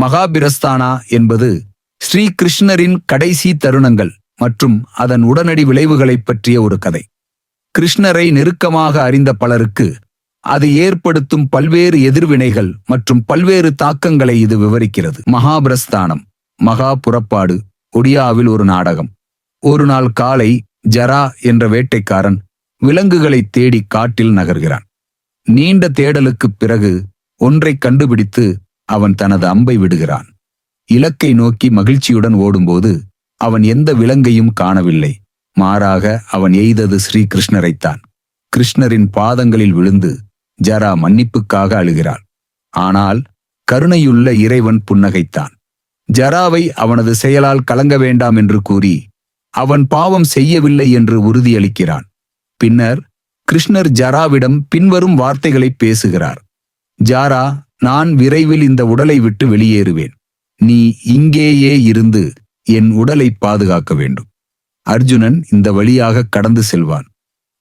மகாபிரஸ்தானா என்பது ஸ்ரீ கிருஷ்ணரின் கடைசி தருணங்கள் மற்றும் அதன் உடனடி விளைவுகளைப் பற்றிய ஒரு கதை. கிருஷ்ணரை நெருக்கமாக அறிந்த பலருக்கு அது ஏற்படுத்தும் பல்வேறு எதிர்வினைகள் மற்றும் பல்வேறு தாக்கங்களை இது விவரிக்கிறது. மகாபிரஸ்தானம் மகா புறப்பாடு ஒடியாவில் ஒரு நாடகம். ஒரு நாள் காலை ஜரா என்ற வேட்டைக்காரன் விலங்குகளைத் தேடி காட்டில் நகர்கிறான். நீண்ட தேடலுக்குப் பிறகு ஒன்றைக் கண்டுபிடித்து அவன் தனது அம்பை விடுகிறான். இலக்கை நோக்கி மகிழ்ச்சியுடன் ஓடும்போது அவன் எந்த விலங்கையும் காணவில்லை. மாறாக அவன் எய்தது ஸ்ரீகிருஷ்ணரைத்தான். கிருஷ்ணரின் பாதங்களில் விழுந்து ஜரா மன்னிப்புக்காக அழுகிறாள். ஆனால் கருணையுள்ள இறைவன் புன்னகைத்தான். ஜராவை அவனது செயலால் கலங்க வேண்டாம் என்று கூறி அவன் பாவம் செய்யவில்லை என்று உறுதியளிக்கிறான். பின்னர் கிருஷ்ணர் ஜராவிடம் பின்வரும் வார்த்தைகளை பேசுகிறார். ஜாரா நான் விரைவில் இந்த உடலை விட்டு வெளியேறுவேன். நீ இங்கேயே இருந்து என் உடலை பாதுகாக்க வேண்டும். அர்ஜுனன் இந்த வழியாக கடந்து செல்வான்.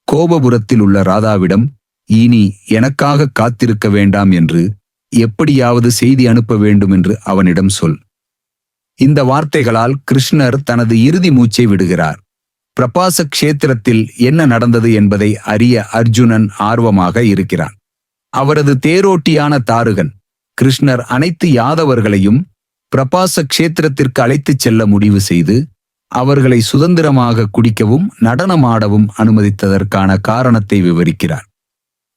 கோபபுரத்தில் உள்ள ராதாவிடம் இனி எனக்காக காத்திருக்க வேண்டாம் என்று எப்படியாவது செய்தி அனுப்ப வேண்டும் என்று அவனிடம் சொல். இந்த வார்த்தைகளால் கிருஷ்ணர் தனது இறுதி மூச்சை விடுகிறார். பிரபாச க்ஷேத்திரத்தில் என்ன நடந்தது என்பதை அறிய அர்ஜுனன் ஆர்வமாக இருக்கிறான். அவரது தேரோட்டியான தாருகன். கிருஷ்ணர் அனைத்து யாதவர்களையும் பிரபாச க்ஷேத்திரத்திற்கு அழைத்துச் செல்ல முடிவு செய்து அவர்களை சுதந்திரமாக குடிக்கவும் நடனமாடவும் அனுமதித்ததற்கான காரணத்தை விவரிக்கிறார்.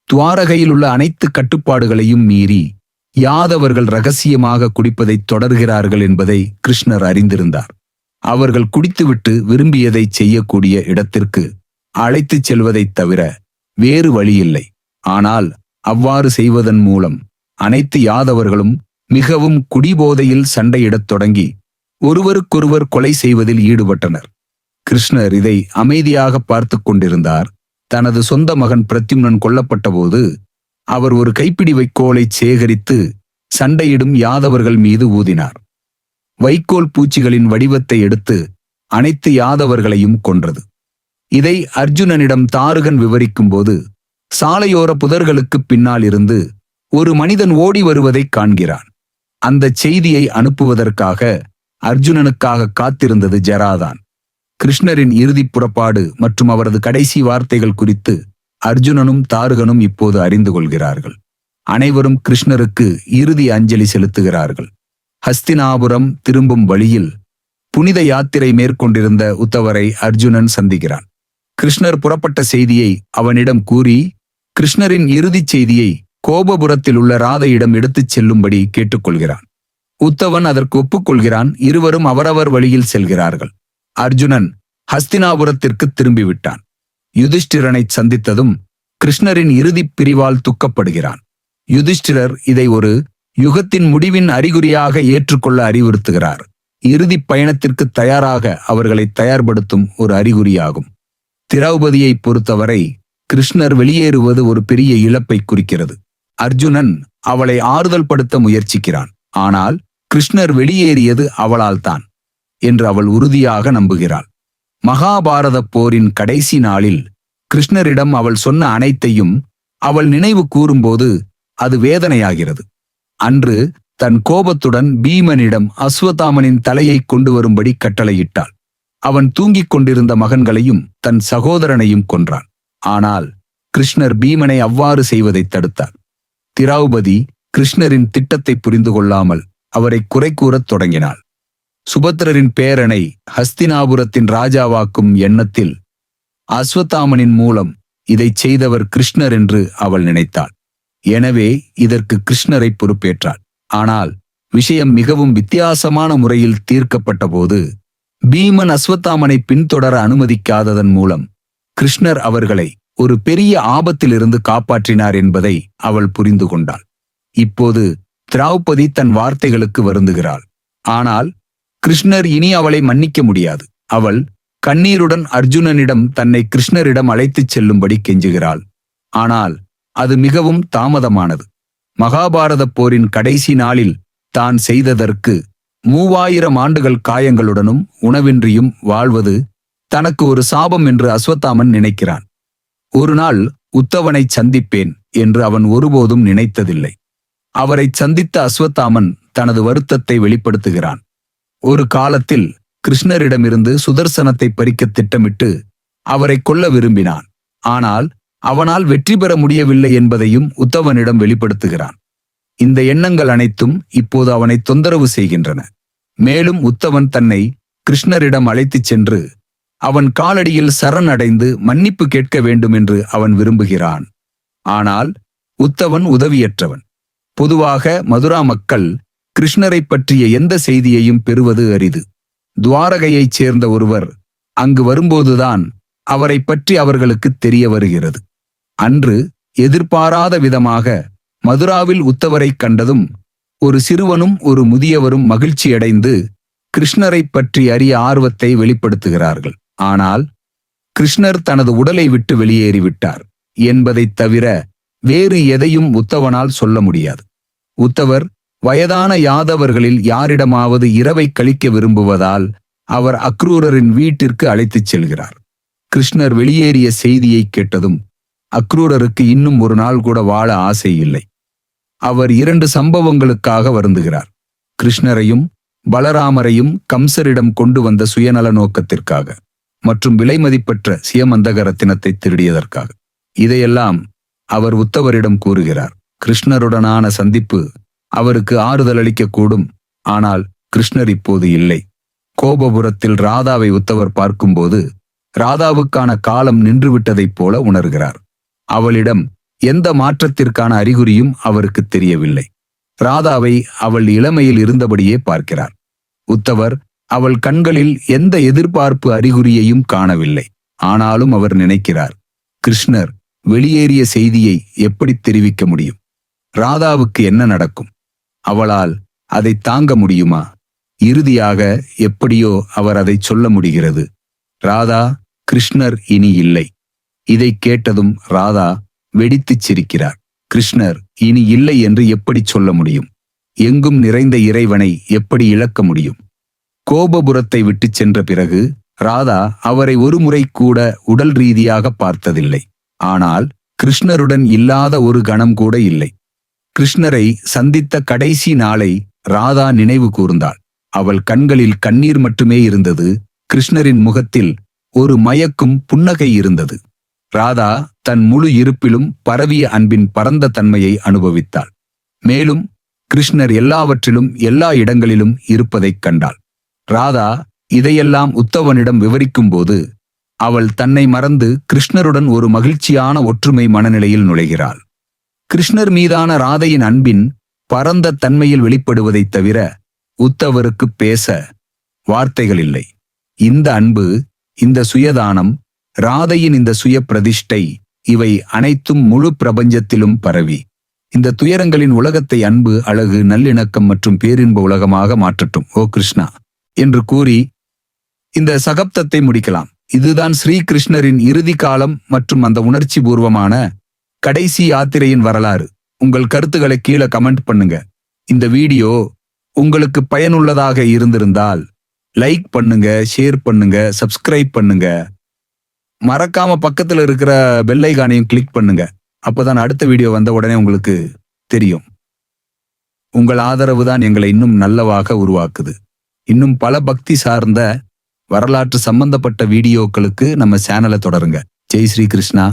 துவாரகையில் உள்ள அனைத்து கட்டுப்பாடுகளையும் மீறி யாதவர்கள் ரகசியமாக குடிப்பதை தொடர்கிறார்கள் என்பதை கிருஷ்ணர் அறிந்திருந்தார். அவர்கள் குடித்துவிட்டு விரும்பியதை செய்யக்கூடிய இடத்திற்கு அழைத்துச் செல்வதைத் தவிர வேறு வழியில்லை. ஆனால் அவ்வாறு செய்வதன் மூலம் அனைத்து யாதவர்களும் மிகவும் குடிபோதையில் சண்டையிடத் தொடங்கி ஒருவருக்கொருவர் கொலை செய்வதில் ஈடுபட்டனர். கிருஷ்ணர் இதை அமைதியாக பார்த்து கொண்டிருந்தார். தனது சொந்த மகன் பிரத்யும்னன் கொல்லப்பட்டபோது அவர் ஒரு கைப்பிடி வைக்கோலை சேகரித்து சண்டையிடும் யாதவர்கள் மீது ஊதினார். வைக்கோல் பூச்சிகளின் வடிவத்தை எடுத்து அனைத்து யாதவர்களையும் கொன்றது. இதை அர்ஜுனனிடம் தாருகன் விவரிக்கும்போது சாலையோர புதர்களுக்கு பின்னால் இருந்து ஒரு மனிதன் ஓடி வருவதைக் காண்கிறான். அந்த செய்தியை அனுப்புவதற்காக அர்ஜுனனுக்காக காத்திருந்தது ஜராதான். கிருஷ்ணரின் இறுதிப் புறப்பாடு மற்றும் அவரது கடைசி வார்த்தைகள் குறித்து அர்ஜுனனும் தாருகனும் இப்போது அறிந்து கொள்கிறார்கள். அனைவரும் கிருஷ்ணருக்கு இறுதி அஞ்சலி செலுத்துகிறார்கள். ஹஸ்தினாபுரம் திரும்பும் வழியில் புனித யாத்திரை மேற்கொண்டிருந்த உத்தவரை அர்ஜுனன் சந்திக்கிறான். கிருஷ்ணர் புறப்பட்ட செய்தியை அவனிடம் கூறி கிருஷ்ணரின் இறுதிச் செய்தியை கோபபுரத்தில் உள்ள ராதையிடம் எடுத்துச் செல்லும்படி கேட்டுக்கொள்கிறான். உத்தவன் அதற்கு ஒப்புக்கொள்கிறான் இருவரும் அவரவர் வழியில் செல்கிறார்கள். அர்ஜுனன் ஹஸ்தினாபுரத்திற்கு திரும்பிவிட்டான். யுதிஷ்டிரனை சந்தித்ததும் கிருஷ்ணரின் இறுதிப் பிரிவால் துக்கப்படுகிறான். யுதிஷ்டிரர் இதை ஒரு யுகத்தின் முடிவின் அறிகுறியாக ஏற்றுக்கொள்ள அறிவுறுத்துகிறார். இறுதிப் பயணத்திற்கு தயாராக அவர்களை தயார்படுத்தும் ஒரு அறிகுறியாகும். திரௌபதியைப் பொறுத்தவரை கிருஷ்ணர் வெளியேறுவது ஒரு பெரிய இழப்பை குறிக்கிறது. அர்ஜுனன் அவளை ஆறுதல் படுத்த முயற்சிக்கிறான். ஆனால் கிருஷ்ணர் வெளியேறியது அவளால்தான் என்று அவள் உறுதியாக நம்புகிறாள். மகாபாரத போரின் கடைசி நாளில் கிருஷ்ணரிடம் அவள் சொன்ன அனைத்தையும் அவள் நினைவு கூறும்போது அது வேதனையாகிறது. அன்று தன் கோபத்துடன் பீமனிடம் அஸ்வதாமனின் தலையை கொண்டு வரும்படி கட்டளையிட்டாள். அவன் தூங்கிக் கொண்டிருந்த மகன்களையும் தன் சகோதரனையும் கொன்றான். ஆனால் கிருஷ்ணர் பீமனை அவ்வாறு செய்வதைத் தடுத்தார். திரௌபதி கிருஷ்ணரின் திட்டத்தை புரிந்து கொள்ளாமல் அவரை குறை கூறத் தொடங்கினாள். சுபத்திரரின் பேரனை ஹஸ்தினாபுரத்தின் ராஜாவாக்கும் எண்ணத்தில் அஸ்வத்தாமனின் மூலம் இதைச் செய்தவர் கிருஷ்ணர் என்று அவள் நினைத்தாள். எனவே இதற்கு கிருஷ்ணரை பொறுப்பேற்றாள். ஆனால் விஷயம் மிகவும் வித்தியாசமான முறையில் தீர்க்கப்பட்டபோது பீமன் அஸ்வத்தாமனை பின்தொடர அனுமதிக்காததன் மூலம் கிருஷ்ணர் அவர்களை ஒரு பெரிய ஆபத்திலிருந்து காப்பாற்றினார் என்பதை அவள் புரிந்து கொண்டாள். இப்போது திரௌபதி தன் வார்த்தைகளுக்கு வருந்துகிறாள். ஆனால் கிருஷ்ணர் இனி அவளை மன்னிக்க முடியாது. அவள் கண்ணீருடன் அர்ஜுனனிடம் தன்னை கிருஷ்ணரிடம் அழைத்துச் செல்லும்படி கெஞ்சுகிறாள். ஆனால் அது மிகவும் தாமதமானது. மகாபாரத போரின் கடைசி நாளில் தான் செய்ததற்கு மூவாயிரம் ஆண்டுகள் காயங்களுடனும் உணவின்றியும் வாழ்வது தனக்கு ஒரு சாபம் என்று அஸ்வத்தாமன் நினைக்கிறான். ஒரு நாள் உத்தவனைச் சந்திப்பேன் என்று அவன் ஒருபோதும் நினைத்ததில்லை. அவரை சந்தித்த அஸ்வத்தாமன் தனது வருத்தத்தை வெளிப்படுத்துகிறான். ஒரு காலத்தில் கிருஷ்ணரிடமிருந்து சுதர்சனத்தை பறிக்க திட்டமிட்டு அவரை கொல்ல விரும்பினான். ஆனால் அவனால் வெற்றி பெற முடியவில்லை என்பதையும் உத்தவனிடம் வெளிப்படுத்துகிறான். இந்த எண்ணங்கள் அனைத்தும் இப்போது அவனை தொந்தரவு செய்கின்றன. மேலும் உத்தவன் தன்னை கிருஷ்ணரிடம் அழைத்துச் சென்று அவன் காலடியில் சரணடைந்து மன்னிப்பு கேட்க வேண்டும் என்று அவன் விரும்புகிறான். ஆனால் உத்தவன் உதவியற்றவன். பொதுவாக மதுரா மக்கள் கிருஷ்ணரைப் பற்றிய எந்த செய்தியையும் பெறுவது அரிது. துவாரகையைச் சேர்ந்த ஒருவர் அங்கு வரும்போதுதான் அவரைப் பற்றி அவர்களுக்கு தெரிய வருகிறது. அன்று எதிர்பாராத விதமாக மதுராவில் உத்தவரைக் கண்டதும் ஒரு சிறுவனும் ஒரு முதியவரும் மகிழ்ச்சியடைந்து கிருஷ்ணரைப் பற்றி அறிய ஆர்வத்தை வெளிப்படுத்துகிறார்கள். ஆனால் கிருஷ்ணர் தனது உடலை விட்டு வெளியேறிவிட்டார் என்பதைத் தவிர வேறு எதையும் உத்தவனால் சொல்ல முடியாது. உத்தவர் வயதான யாதவர்களில் யாரிடமாவது இரவை கழிக்க விரும்புவதால் அவர் அக்ரூரரின் வீட்டிற்கு அழைத்துச் செல்கிறார். கிருஷ்ணர் வெளியேறிய செய்தியைக் கேட்டதும் அக்ரூரருக்கு இன்னும் ஒரு நாள் கூட வாழ ஆசை இல்லை. அவர் இரண்டு சம்பவங்களுக்காக வருந்துகிறார். கிருஷ்ணரையும் பலராமரையும் கம்சரிடம் கொண்டு வந்த சுயநல நோக்கத்திற்காக. மற்றும் விலைமதிப்பற்ற சியமந்தக ரத்தினத்தை திருடியதற்காக. இதையெல்லாம் அவர் உத்தவரிடம் கூறுகிறார். கிருஷ்ணருடனான சந்திப்பு அவருக்கு ஆறுதல் அளிக்கக்கூடும். ஆனால் கிருஷ்ணர் இப்போது இல்லை. கோபபுரத்தில் ராதாவை உத்தவர் பார்க்கும்போது ராதாவுக்கான காலம் நின்றுவிட்டதைப் போல உணர்கிறார். அவளிடம் எந்த மாற்றத்திற்கான அறிகுறியும் அவருக்கு தெரியவில்லை. ராதாவை அவள் இளமையில் இருந்தபடியே பார்க்கிறார். உத்தவர் அவள் கண்களில் எந்த எதிர்பார்ப்பு அறிகுறியையும் காணவில்லை. ஆனாலும் அவர் நினைக்கிறார் கிருஷ்ணர் வெளியேறிய செய்தியை எப்படி தெரிவிக்க முடியும்? ராதாவுக்கு என்ன நடக்கும்? அவளால் அதை தாங்க முடியுமா? இறுதியாக எப்படியோ அவர் அதை சொல்ல முடிகிறது. ராதா கிருஷ்ணர் இனி இல்லை. இதைக் கேட்டதும் ராதா வெடித்துச் சிரிக்கிறார் கிருஷ்ணர் இனி இல்லை என்று எப்படி சொல்ல முடியும்? எங்கும் நிறைந்த இறைவனை எப்படி இழக்க முடியும்? கோபபுரத்தை விட்டுச் சென்ற பிறகு ராதா அவரை ஒருமுறை கூட உடல் ரீதியாக பார்த்ததில்லை. ஆனால் கிருஷ்ணருடன் இல்லாத ஒரு கணம் கூட இல்லை. கிருஷ்ணரை சந்தித்த கடைசி நாளை ராதா நினைவு கூர்ந்தாள். அவள் கண்களில் கண்ணீர் மட்டுமே இருந்தது. கிருஷ்ணரின் முகத்தில் ஒரு மயக்கும் புன்னகை இருந்தது. ராதா தன் முழு இருப்பிலும் பரவிய அன்பின் பரந்த தன்மையை அனுபவித்தாள். மேலும் கிருஷ்ணர் எல்லாவற்றிலும் எல்லா இடங்களிலும் இருப்பதைக் கண்டாள். ராதா இதையெல்லாம் உத்தவனிடம் விவரிக்கும்போது அவள் தன்னை மறந்து கிருஷ்ணருடன் ஒரு மகிழ்ச்சியான ஒற்றுமை மனநிலையில் நுழைகிறாள். கிருஷ்ணர் மீதான ராதையின் அன்பின் பரந்த தன்மையில் வெளிப்படுவதைத் தவிர உத்தவருக்கு பேச வார்த்தைகள் இல்லை இந்த அன்பு இந்த சுயதானம் ராதையின் இந்த சுய பிரதிஷ்டை இவை அனைத்தும் முழு பிரபஞ்சத்திலும் பரவி. இந்த துயரங்களின் உலகத்தை அன்பு அழகு நல்லிணக்கம் மற்றும் பேரின்ப உலகமாக மாற்றட்டும். ஓ கிருஷ்ணா! என்று கூறி இந்த சகப்தத்தை முடிக்கலாம். இதுதான் ஸ்ரீகிருஷ்ணரின் இறுதி காலம் மற்றும் அந்த உணர்ச்சி பூர்வமான கடைசி யாத்திரையின் வரலாறு. உங்கள் கருத்துக்களை கீழே கமெண்ட் பண்ணுங்க. இந்த வீடியோ உங்களுக்கு பயனுள்ளதாக இருந்திருந்தால் லைக் பண்ணுங்க ஷேர் பண்ணுங்க சப்ஸ்கிரைப் பண்ணுங்க. மறக்காம பக்கத்தில் இருக்கிற பெல்லைகானையும் கிளிக் பண்ணுங்க. அப்போதான் அடுத்த வீடியோ வந்த உடனே உங்களுக்கு தெரியும். உங்கள் ஆதரவு தான் எங்களை இன்னும் நல்லவாக உருவாக்குது. இன்னும் பல பக்தி சார்ந்த வரலாற்று சம்பந்தப்பட்ட வீடியோக்களுக்கு நம்ம சேனலை தொடருங்க. ஜெய் ஸ்ரீ கிருஷ்ணா.